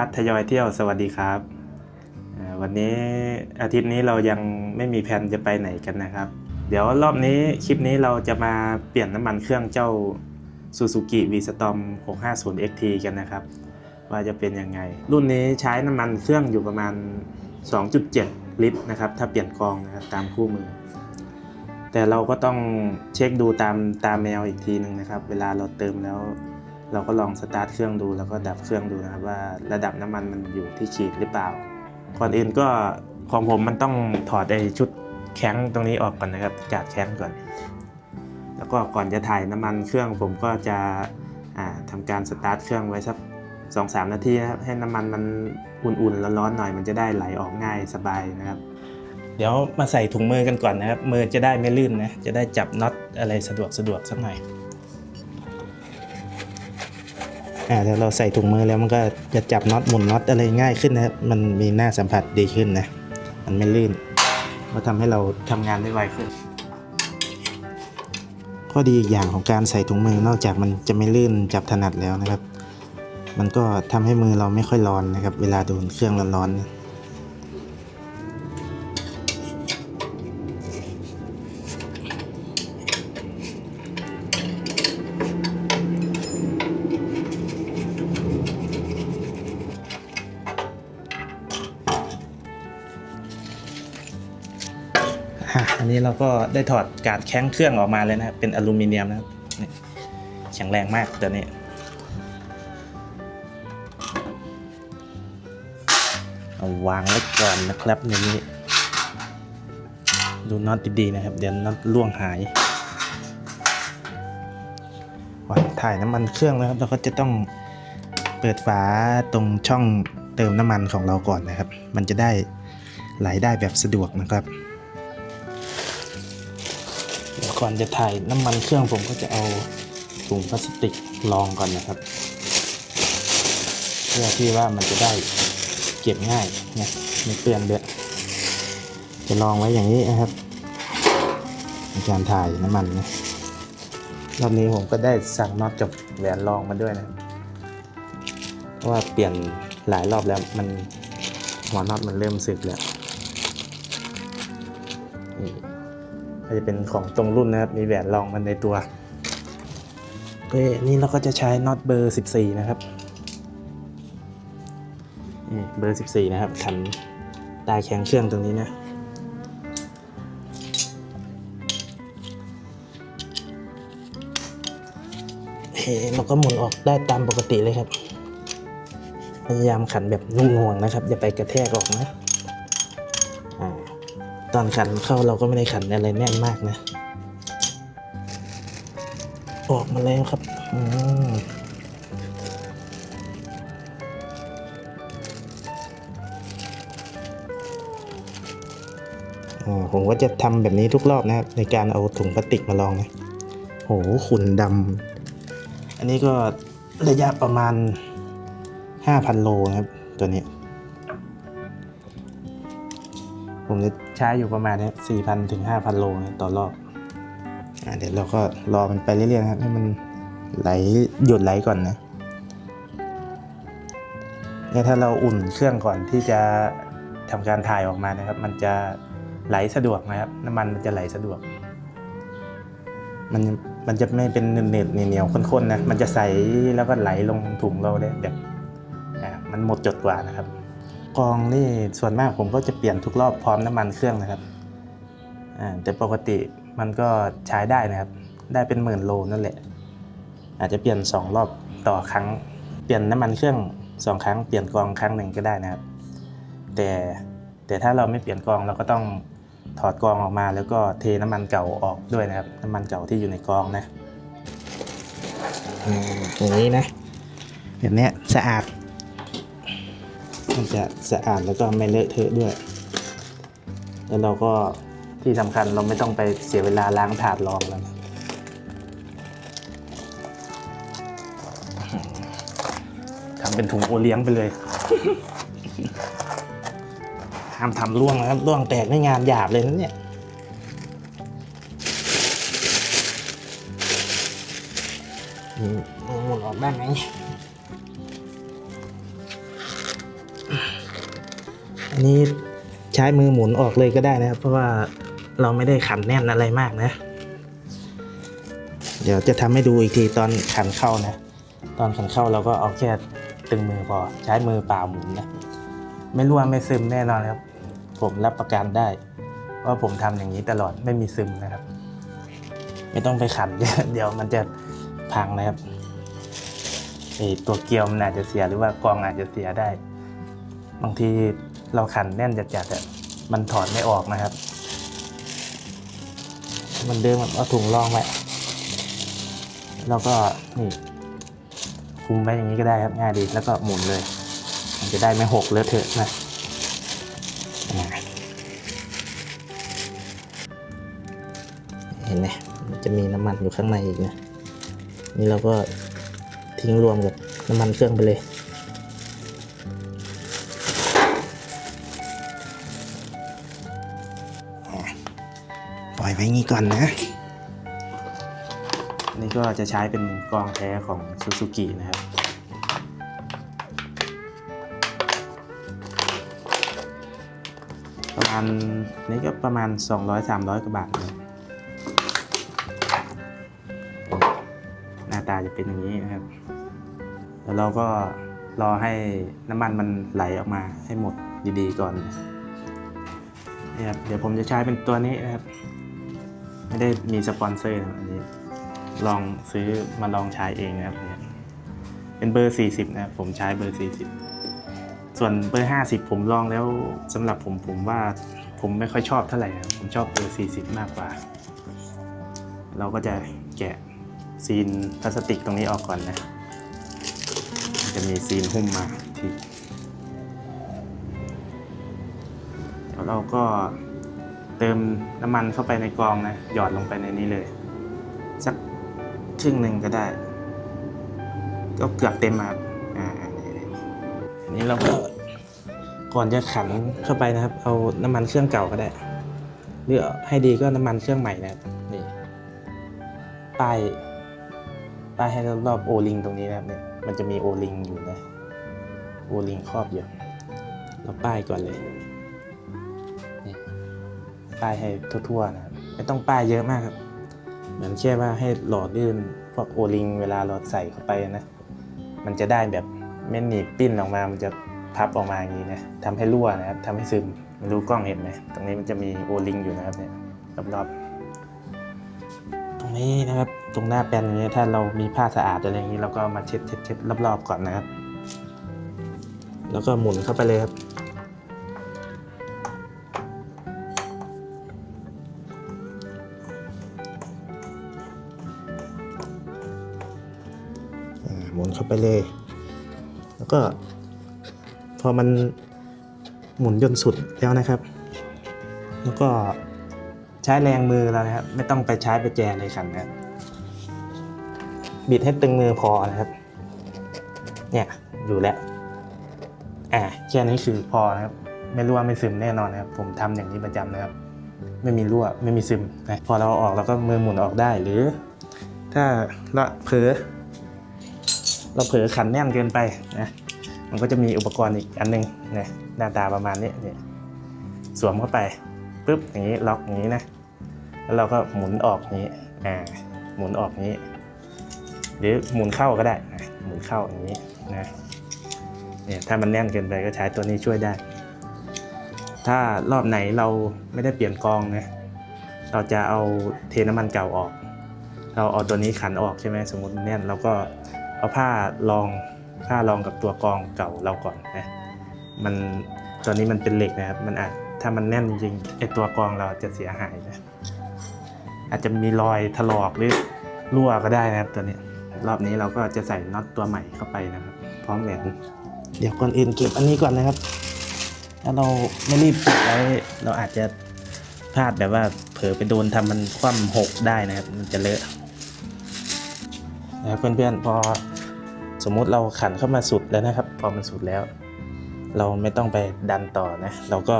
พัฒทยอยเที่ยวสวัสดีครับ วันนี้อาทิตย์นี้เรายังไม่มีแผนจะไปไหนกันนะครับ เดี๋ยวรอบนี้คลิปนี้เราจะมาเปลี่ยนน้ำมันเครื่องเจ้า Suzuki V-Storm 650 XT กันนะครับ ว่าจะเป็นยังไง รุ่นนี้ใช้น้ำมันเครื่องอยู่ประมาณ 2.7 ลิตรนะครับ ถ้าเปลี่ยนกองนะครับตามคู่มือ แต่เราก็ต้องเช็คดูตามตามแมวอีกทีหนึ่งนะครับ เวลาเราเติมแล้ว เราก็ลองสตาร์ทเครื่องดูแล้วก็ดับเครื่องดูนะครับว่าระดับน้ำมันมันอยู่ที่ขีดหรือเปล่า ก่อนอื่นก็ของผมมันต้องถอดไอชุดแข้งตรงนี้ออกก่อนนะครับจากแข้งก่อน แล้วก็ก่อนจะถ่ายน้ำมันเครื่องผมก็จะอ่าทำการสตาร์ทเครื่องไว้สักสองสามนาทีนะครับให้น้ำมันมันอุ่นๆร้อนๆหน่อยมันจะได้ไหลออกง่ายสบายนะครับ เดี๋ยวมาใส่ถุงมือกันก่อนนะครับ มือจะได้ไม่ลื่นนะจะได้จับน็อตอะไรสะดวกสะดวกสักหน่อย อ่าเดี๋ยวเราใส่ถุงมือแล้วมันก็จะจับน็อตหมุนน็อตอะไรง่ายขึ้นนะครับมันมีหน้าสัมผัสดีขึ้นนะ มันไม่ลื่นมาทำให้เราทำงานได้ไวขึ้น ข้อดีอีกอย่างของการใส่ถุงมือนอกจากมันจะไม่ลื่นจับถนัดแล้วนะครับ มันก็ทำให้มือเราไม่ค่อยร้อนนะครับ เวลาโดนเครื่องร้อนๆ อะอันนี้เราก็ได้ถอดกาดแข้งเครื่องออกมาเลยนะครับ เป็นอลูมิเนียมนะครับแข็งแรงมากตัวนี้เอาวางไว้ก่อนนะครับในนี้ ดูน็อตดีๆนะครับ เดี๋ยวน็อตล่วงหายก่อนถ่ายน้ำมันเครื่องนะครับ เราก็จะต้องเปิดฝาตรงช่องเติมน้ำมันของเราก่อนนะครับ มันจะได้ไหลได้แบบสะดวกนะครับ ก่อนจะถ่ายน้ำมันเครื่องผมก็จะเอาถุงพลาสติกรองก่อนนะครับ เพื่อที่ว่ามันจะได้เก็บง่ายเนะไม่เปื้อนด้วยจะลองไว้อย่างนี้นะครับในการถ่ายน้ำมันนะรอบนี้ผมก็ได้สั่งน็อตกับแหวนรองมาด้วยนะเพราะว่าเปลี่ยนหลายรอบแล้วมันหัวน็อตมันเริ่มสึกแล้ว ก็จะเป็นของตรงรุ่นนะครับ มีแหวนรองมันในตัวเอ้นี่เราก็จะใช้น็อตเบอร์ 14 นะครับนี่เบอร์ 14 นะครับขันต้แข็งเครื่องตรงนี้นะโอเคเราก็หมุนออกได้ตามปกติเลยครับ พยายามขันแบบนุ่มนวงนะครับ อย่าไปกระแทกออกนะ อนขันเข้าเราก็ไม่ได้ขันอะไรแน่นมากนะ ออกมาแล้วครับอืมผมก็จะทำแบบนี้ทุกรอบนะครับ ในการเอาถุงพลาสติกมาลองนะโหขุ่นดำอันนี้ก็ระยะประมาณ 5,000 โลนะครับ ตัวนี้ ผมจะใช้อยู่ประมาณนี้สี่พันถึงห้าพันโลนะต่อรอบอะเดี๋ยวเราก็รอมันไปเรื่อยๆครับให้มันไหลหยุดไหลก่อนนะเนี่ยถ้าเราอุ่นเครื่องก่อนที่จะทำการถ่ายออกมานะครับ มันจะไหลสะดวกนะครับ น้ำมันมันจะไหลสะดวก มันมันจะไม่เป็นเนืดๆเหนียวๆข้นๆนะ มันจะใสแล้วก็ไหลลงถุงเราได้แบบอะมันหมดจดกว่านะครับ กองนี่ส่วนมากผมก็จะเปลี่ยนทุกรอบพร้อมน้ำมันเครื่องนะครับอ่าแต่ปกติมันก็ใช้ได้นะครับ ได้เป็นหมื่นโลนั่นแหละ อาจจะเปลี่ยน 2 รอบต่อครั้ง เปลี่ยนน้ำมันเครื่อง 2 ครั้ง เปลี่ยนกองครั้งหนึ่งก็ได้นะครับ แต่แต่ถ้าเราไม่เปลี่ยนกองเราก็ต้องถอดกองออกมา แล้วก็เทน้ำมันเก่าออกด้วยนะครับ น้ำมันเก่าที่อยู่ในกองนะอย่างนี้นะแบบนี้สะอาด มันจะสะอาดแล้วก็ไม่เลอะเทอะด้วย แล้วเราก็ที่สำคัญเราไม่ต้องไปเสียเวลาล้างถาดรองแล้วนะทำเป็นถุงโอเลี้ยงไปเลย ห้ามทำร่วงนะครับร่วงแตกในงานหยาบเลยนะเนี่ยอืมหมุนออกได้ไหม อันนี้ใช้มือหมุนออกเลยก็ได้นะครับ เพราะว่าเราไม่ได้ขันแน่นอะไรมากนะ เดี๋ยวจะทำให้ดูอีกทีตอนขันเข้านะ ตอนขันเข้าเราก็เอาแค่ตึงมือพอใช้มือเปล่าหมุนนะ ไม่รั่วไม่ซึมแน่นอนครับ ผมรับประกันได้ว่าผมทำอย่างนี้ตลอดไม่มีซึมนะครับ ไม่ต้องไปขันเดี๋ยวมันจะพังนะครับไอตัวเกลียวมันอาจจะเสียหรือว่ากรองอาจจะเสียได้ บางที เราขันแน่นจัดๆอะมันถอดไม่ออกนะครับ มันเดิมแบบเอาถุงรองไว้แล้วก็นี่คุมไว้อย่างนี้ก็ได้ครับง่ายดีแล้วก็หมุนเลย มันจะได้ไม่หกเลอะเทอะนะเห็นไหมมันจะมีน้ำมันอยู่ข้างในอีกนะนี่เราก็ทิ้งรวมกับน้ำมันเครื่องไปเลย ว้งี้ก่อนนะ นี่ก็จะใช้เป็นกองแท้ของ Suzuki นะครับ ประมาณนี้ก็ประมาณ 200-300กว่าบาทเลยหน้าตาจะเป็นอย่างนี้นะครับ แล้วเราก็รอให้น้ำมันมันไหลออกมาให้หมดดีๆก่อนนี่ครับเดี๋ยวผมจะใช้เป็นตัวนี้นะครับ ไม่ได้มีสปอนเซอร์นะอันนี้ลองซื้อมาลองใช้เองนะครับเนี่ยเป็นเบอร์ 40 นะครับผมใช้เบอร์ 40 ส่วนเบอร์ 50 ผมลองแล้วสำหรับผมผมว่าผมไม่ค่อยชอบเท่าไหร่ผมชอบเบอร์ 40 มากกว่า เราก็จะแกะซีนพลาสติกตรงนี้ออกก่อนนะ จะมีซีนหุ้มมาที่แล้วเราก็ เติมน้ำมันเข้าไปในกองนะ หยอดลงไปในนี้เลย สักครึ่งหนึ่งก็ได้ ก็เกือบเต็มครับอ่านี่อันนี้เราก็ก่อนจะขันเข้าไปนะครับ เอาน้ำมันเครื่องเก่าก็ได้ หรือให้ดีก็น้ำมันเครื่องใหม่นะครับนี่ป้ายป้ายให้รอบโอลิงตรงนี้นะครับเนี่ยมันจะมีโอลิงอยู่นะโอลิงครอบอยู่เราป้ายก่อนเลย ป้ายให้ทั่วๆนะครับไม่ต้องป้ายเยอะมากครับ เหมือนแค่ว่าให้หล่อลื่นพวกโอลิงเวลาเราใส่เข้าไปนะ มันจะได้แบบไม่หนีบปิ้นออกมา มันจะพับออกมาอย่างนี้นะทำให้รั่วนะครับทำให้ซึมไม่รู้กล้องเห็นไหมตรงนี้มันจะมีโอลิงอยู่นะครับเนี่ยรอบๆตรงนี้นะครับตรงหน้าแปลนอย่างนี้ถ้าเรามีผ้าสะอาดอะไรอย่างนี้เราก็มาเช็ดเช็ดเช็ดรอบๆก่อนนะครับ แล้วก็หมุนเข้าไปเลยครับ เข้าไปเลย แล้วก็พอมันหมุนจนสุดแล้วนะครับ แล้วก็ใช้แรงมือเรานะครับ ไม่ต้องไปใช้ไปแจอะไรขันนะบิดให้ตึงมือพอนะครับ เนี่ยอยู่แล้วอ่าแค่นี้คือพอนะครับ ไม่รั่วไม่ซึมแน่นอนนะครับ ผมทำอย่างนี้ประจำนะครับ ไม่มีรั่วไม่มีซึมนะพอเราออกเราก็มือหมุนออกได้หรือ ถ้าเราเผลอ เราเผลอขันแน่นเกินไปนะมันก็จะมีอุปกรณ์อีกอันหนึงนะหน้าตาประมาณนี้เนี่ยสวมเข้าไปปุ๊บอย่างนี้ล็อกอย่างนี้นะแล้วเราก็หมุนออกอย่างนี้อ่าหมุนออกนี้ หรือหมุนเข้าก็ได้นะหมุนเข้าอย่างนี้นะเนี่ยถ้ามันแน่นเกินไปก็ใช้ตัวนี้ช่วยได้ ถ้ารอบไหนเราไม่ได้เปลี่ยนกองนะเราจะเอาเทน้ำมันเก่าออก เราเอาตัวนี้ขันออกใช่ไหมสมมติแน่นเราก็ เอาผ้ารองผ้ารองกับตัวกรองเก่าเราก่อนนะมันตัวนี้มันเป็นเหล็กนะครับ มันอาจถ้ามันแน่นจริงไอตัวกรองเราจะเสียหายนะอาจจะมีรอยถลอกหรือรั่วก็ได้นะครับตัวนี้ รอบนี้เราก็จะใส่น็อตตัวใหม่เข้าไปนะครับ พร้อมแหวนเดี๋ยวก่อนอื่นเก็บอันนี้ก่อนนะครับ ถ้าเราไม่รีบเก็บไว้เราอาจจะพลาดแบบว่าเผลอไปโดนทำมันคว่ำหกได้นะครับ มันจะเลอะนะครับเพื่อนๆพอ สมมุติเราขันเข้ามาสุดแล้วนะครับ พอมันสุดแล้ว เราไม่ต้องไปดันต่อนะ เราก็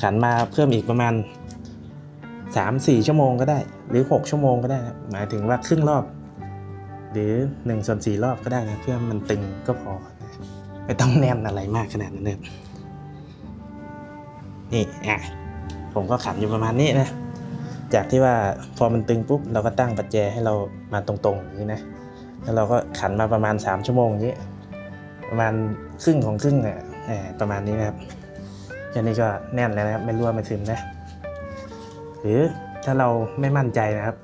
ขันมาเพิ่มอีกประมาณ 3-4 ชั่วโมงก็ได้ หรือ 6 ชั่วโมงก็ได้นะหมายถึงว่าครึ่งรอบ หรือ1ส่วน4รอบก็ได้นะเพื่อมันตึงก็พอนะไม่ต้องแน่นอะไรมากขนาดนั้นเลยนี่อะผมก็ขันอยู่ประมาณนี้นะ จากที่ว่าพอมันตึงปุ๊บเราก็ตั้งปัจแจให้เรามาตรงๆอย่างนี้นะแล้วเราก็ขันมาประมาณ 3 ชั่วโมงอย่างนี้ประมาณครึ่งของครึ่งเนี่ยประมาณนี้นะครับแค่นี้ก็แน่นแล้วนะครับไม่รั่วไม่ซึมนะ หรือถ้าเราไม่มั่นใจนะครับ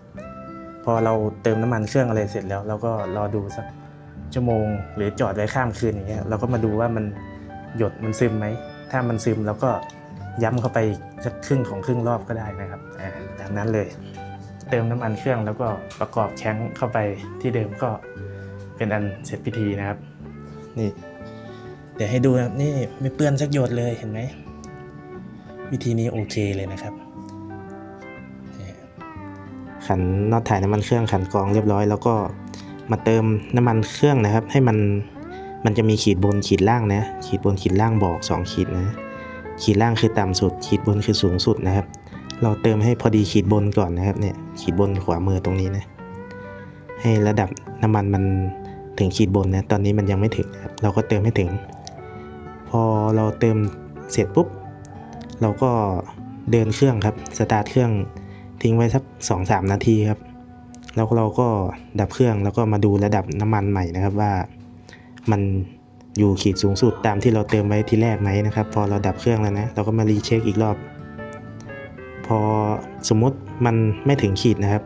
พอเราเติมน้ำมันเครื่องอะไรเสร็จแล้วเราก็รอดูสักชั่วโมง หรือจอดไว้ข้ามคืนอย่างเงี้ยเราก็มาดูว่ามันหยดมันซึมไหมถ้ามันซึมเราก็ ย้ำเข้าไปอีกสักครึ่งของครึ่งรอบก็ได้นะครับอ่าจากนั้นเลยเติมน้ำมันเครื่องแล้วก็ประกอบแข้งเข้าไปที่เดิมก็เป็นอันเสร็จพิธีนะครับ นี่ เดี๋ยวให้ดูนะครับนี่ไม่เปื้อนสักหยดเลยเห็นไหมวิธีนี้โอเคเลยนะครับนี่ขันน็อตถ่ายน้ำมันเครื่องขันกรองเรียบร้อย แล้วก็มาเติมน้ำมันเครื่องนะครับ ให้มันมันจะมีขีดบนขีดล่างนะ ขีดบนขีดล่างบอกสองขีดนะ ขีดล่างคือต่ำสุด ขีดบนคือสูงสุดนะครับ เราเติมให้พอดีขีดบนก่อนนะครับเนี่ยขีดบนขวามือตรงนี้นะ ให้ระดับน้ำมันมันถึงขีดบนนะตอนนี้มันยังไม่ถึงนะครับเราก็เติมให้ถึง พอเราเติมเสร็จปุ๊บ เราก็เดินเครื่องครับสตาร์ทเครื่องทิ้งไว้สักสองสามนาทีครับแล้วเราก็ดับเครื่องแล้วก็มาดูระดับน้ำมันใหม่นะครับว่ามัน อยู่ขีดสูงสุดตามที่เราเติมไว้ที่แรกไหมนะครับ พอเราดับเครื่องแล้วนะ เราก็มารีเช็คอีกรอบ พอสมมติมันไม่ถึงขีดนะครับ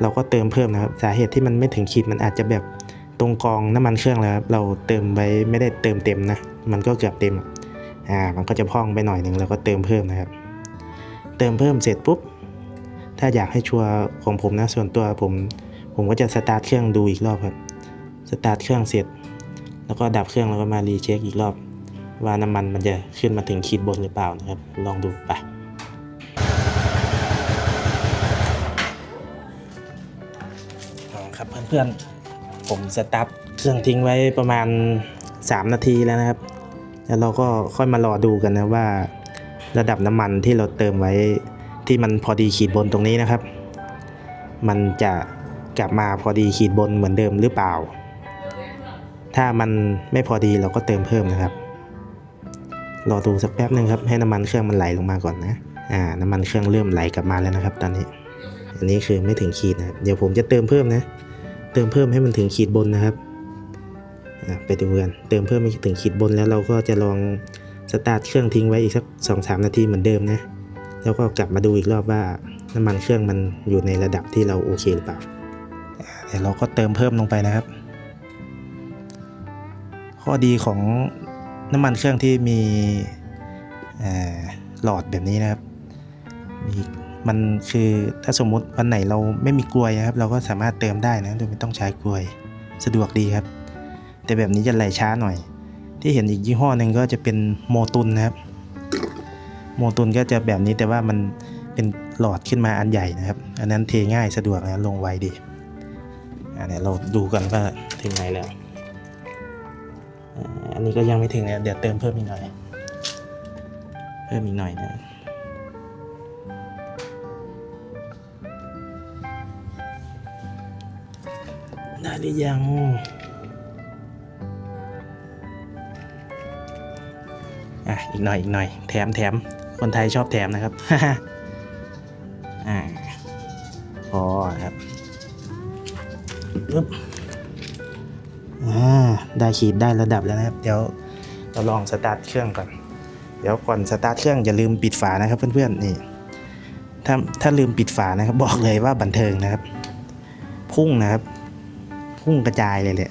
เราก็เติมเพิ่มนะครับ สาเหตุที่มันไม่ถึงขีดมันอาจจะแบบตรงกองน้ำมันเครื่องแล้วครับเราเติมไว้ไม่ได้เติมเต็มนะ มันก็เกือบเต็ม อ่า มันก็จะพองไปหน่อยหนึ่งเราก็เติมเพิ่มนะครับ เติมเพิ่มเสร็จปุ๊บ ถ้าอยากให้ชัวร์ของผมนะ ส่วนตัวผม ผมก็จะสตาร์ทเครื่องดูอีกรอบครับ สตาร์ทเครื่องเสร็จ แล้วก็ดับเครื่องแล้วก็มารีเช็คอีกรอบ ว่าน้ำมันมันจะขึ้นมาถึงขีดบนหรือเปล่านะครับ ลองดูไปครับเพื่อนๆ ผมสตาร์ทเครื่องทิ้งไว้ประมาณ 3 นาทีแล้วนะครับ แล้วเราก็ค่อยมารอดูกันนะว่า ระดับน้ำมันที่เราเติมไว้ที่มันพอดีขีดบนตรงนี้นะครับ มันจะกลับมาพอดีขีดบนเหมือนเดิมหรือเปล่า ถ้ามันไม่พอดีเราก็เติมเพิ่มนะครับ รอดูสักแป๊บหนึ่งครับ ให้น้ำมันเครื่องมันไหลลงมาก่อนนะ อ่า น้ำมันเครื่องเริ่มไหลกลับมาแล้วนะครับ ตอนนี้ อันนี้คือไม่ถึงขีดนะเดี๋ยวผมจะเติมเพิ่มนะ เติมเพิ่มให้มันถึงขีดบนนะครับ อะไปดูกัน เติมเพิ่มให้ถึงขีดบนแล้วเราก็จะลองสตาร์ทเครื่องทิ้งไว้อีกสัก2อสนาทีเหมือนเดิมนะ แล้วก็กลับมาดูอีกรอบว่าน้ำมันเครื่องมันอยู่ในระดับที่เราโอเคหรือเปล่าเดี๋ยวเราก็เติมเพิ่มลงไปนะครับ ข้อดีของน้ำมันเครื่องที่มีหลอดแบบนี้นะครับมีมันคือถ้าสมมุติวันไหนเราไม่มีกลวยนะครับ เราก็สามารถเติมได้นะโดยไม่ต้องใช้กลวยสะดวกดีครับ แต่แบบนี้จะไหลช้าหน่อย ที่เห็นอีกยี่ห้อหนึ่งก็จะเป็นโมตุนนะครับ โมตุนก็จะแบบนี้แต่ว่ามันเป็นหลอดขึ้นมาอันใหญ่นะครับ อันนั้นเทง่ายสะดวกนะลงไวดีอะเดี๋ยวเราดูกันว่าถึงไหนแล้ว อันนี้ก็ยังไม่ถึงนะเดี๋ยวเติมเพิ่มอีกหน่อย เพิ่มอีกหน่อยนะได้หรือยังอะอีกหน่อยอีกหน่อย แถมแถมคนไทยชอบแถมนะครับอ่าพอครับปึ๊บ ได้ขีดได้ระดับแล้วนะครับ เดี๋ยวเราลองสตาร์ทเครื่องก่อน เดี๋ยวก่อนสตาร์ทเครื่องอย่าลืมปิดฝานะครับ เพื่อนๆนี่ ถ้าถ้าลืมปิดฝานะครับบอกเลยว่าบันเทิงนะครับ พุ่งนะครับ พุ่งกระจายเลยแหละ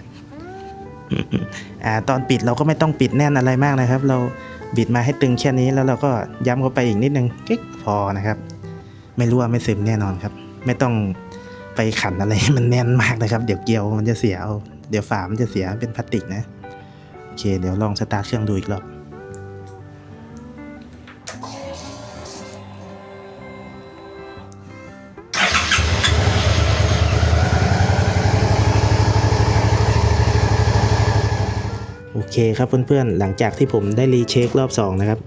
อ่าตอนปิดเราก็ไม่ต้องปิดแน่นอะไรมากนะครับ เราบิดมาให้ตึงแค่นี้แล้วเราก็ย้ำเข้าไปอีกนิดนึงกิ๊กพอนะครับ ไม่รั่วไม่ซึมแน่นอนครับ ไม่ต้องไปขันอะไรมันแน่นมากนะครับ เดี๋ยวเกลียวมันจะเสียเอา เดี๋ยวฝามันจะเสียเป็นพลาสติกนะ โอเค เดี๋ยวลองสตาร์ทเครื่องดูอีกรอบ โอเคครับเพื่อนๆ หลังจากที่ผมได้รีเช็ครอบ 2 นะครับ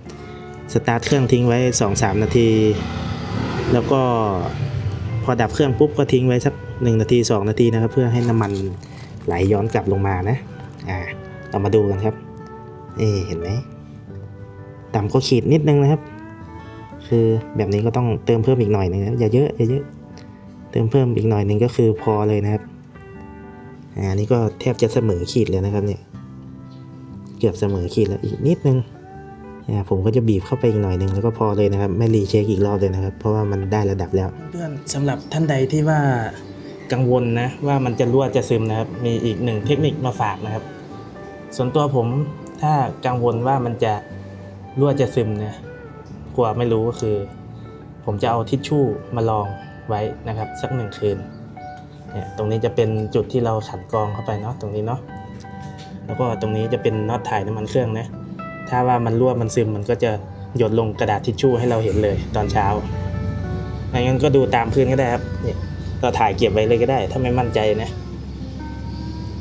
สตาร์ทเครื่องทิ้งไว้ 2-3 นาที แล้วก็พอดับเครื่องปุ๊บก็ทิ้งไว้สัก1นาที 2 นาทีนะครับ เพื่อให้น้ำมัน ไหลย้อนกลับลงมานะ อ่า เรามาดูกันครับ เอ๊เห็นไหมต่ำก็ขีดนิดนึงนะครับ คือแบบนี้ก็ต้องเติมเพิ่มอีกหน่อยหนึงนะอย่าเยอะอย่าเยอะ เติมเพิ่มอีกหน่อยหนึ่งก็คือพอเลยนะครับ อ่า นี่ก็แทบจะเสมอขีดเลยนะครับเนี่ย เกือบเสมอขีดแล้วอีกนิดนึงอ่าผมก็จะบีบเข้าไปอีกหน่อยหนึ่งแล้วก็พอเลยนะครับ ไม่รีเช็คอีกรอบเลยนะครับ เพราะว่ามันได้ระดับแล้ว เพื่อนสำหรับท่านใดที่ว่า กังวลนะว่ามันจะรั่วจะซึมนะครับ มีอีกหนึ่งเทคนิคมาฝากนะครับ ส่วนตัวผมถ้ากังวลว่ามันจะรั่วจะซึมนี่ยกลัวไม่รู้ก็คือ ผมจะเอาทิชชู่มาลองไว้นะครับ สักหนึ่งคืนเนี่ยตรงนี้จะเป็นจุดที่เราขันกรองเข้าไปเนาะตรงนี้เนาะแล้วก็ตรงนี้จะเป็นน็อตถ่ายน้ำมันเครื่องนะถ้าว่ามันรั่วมันซึมมันก็จะหยดลงกระดาษทิชชู่ให้เราเห็นเลยตอนเช้าไม่งั้นก็ดูตามพื้นก็ได้ครับเนี่ย เราถ่ายเก็บไว้เลยก็ได้ ถ้าไม่มั่นใจนะ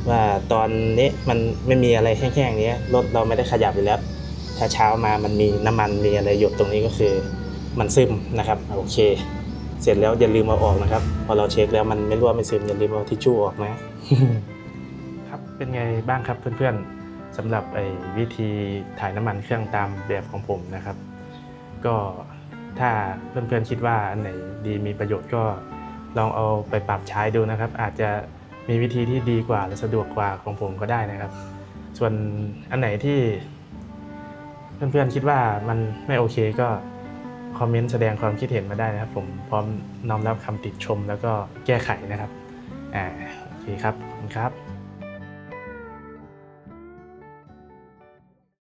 ว่าตอนนี้มันไม่มีอะไรแห้งๆนี้รถเราไม่ได้ขยับอยู่แล้ว ถ้าเช้ามามันมีน้ำมันมีอะไรหยดตรงนี้ก็คือ มันซึมนะครับโอเค เสร็จแล้วอย่าลืมเอาออกนะครับ พอเราเช็คแล้วมันไม่รั่วไม่ซึมอย่าลืมเอาทิชชู่ออกนะครับเป็นไงบ้างครับเพื่อนๆสำหรับไอ้วิธีถ่ายน้ำมันเครื่องตามแบบของผมนะครับ ก็ถ้าเพื่อนๆคิดว่าอันไหนดีมีประโยชน์ก็ ลองเอาไปปรับใช้ดูนะครับ อาจจะมีวิธีที่ดีกว่า และสะดวกกว่าของผมก็ได้นะครับ ส่วนอันไหนที่เพื่อนๆคิดว่ามันไม่โอเคก็คอมเมนต์แสดงความคิดเห็นมาได้นะครับ ผมพร้อมน้อมรับคำติชมแล้วก็แก้ไขนะครับอ่าโอเคครับขอบคุณครับ